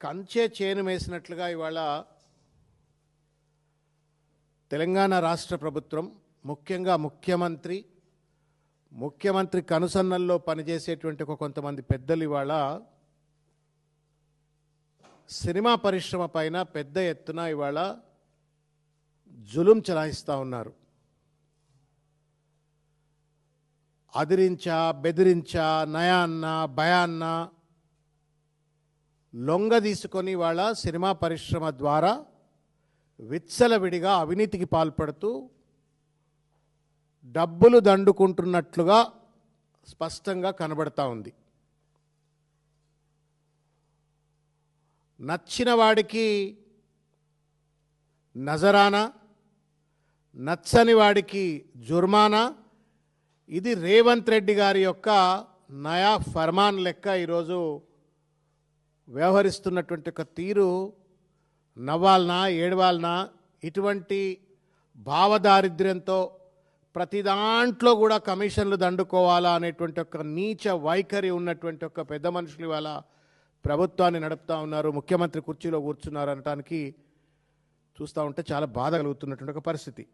కంచే చేను వేసినట్లుగా ఇవాళ తెలంగాణ రాష్ట్ర ప్రభుత్వం ముఖ్యంగా ముఖ్యమంత్రి ముఖ్యమంత్రి కనుసన్నల్లో పనిచేసేటువంటి ఒక కొంతమంది పెద్దలు ఇవాళ సినిమా పరిశ్రమ పైన పెద్ద ఎత్తున ఇవాళ జులుం చలాయిస్తూ ఉన్నారు. అదిరించా బెదిరించా నయాన్న భయాన్న లొంగ తీసుకొని వాళ్ళ సినిమా పరిశ్రమ ద్వారా విచ్చలవిడిగా అవినీతికి పాల్పడుతూ డబ్బులు దండుకుంటున్నట్లుగా స్పష్టంగా కనబడతా ఉంది. నచ్చిన వాడికి నజరానా నచ్చని వాడికి జుర్మానా? ఇది రేవంత్ రెడ్డి గారి యొక్క నయా ఫర్మాన్ లెక్క ఈరోజు వ్యవహరిస్తున్నటువంటి ఒక తీరు నవ్వాలనా ఏడవాలనా ఇటువంటి భావదారిద్ర్యంతో ప్రతి దాంట్లో కూడా కమిషన్లు దండుకోవాలా అనేటువంటి ఒక నీచ వైఖరి ఉన్నటువంటి ఒక పెద్ద మనుషులు ఇవాళ ప్రభుత్వాన్ని నడుపుతా ఉన్నారు ముఖ్యమంత్రి కుర్చీలో కూర్చున్నారు అనటానికి చూస్తూ ఉంటే చాలా బాధ కలుగుతున్నటువంటి ఒక పరిస్థితి.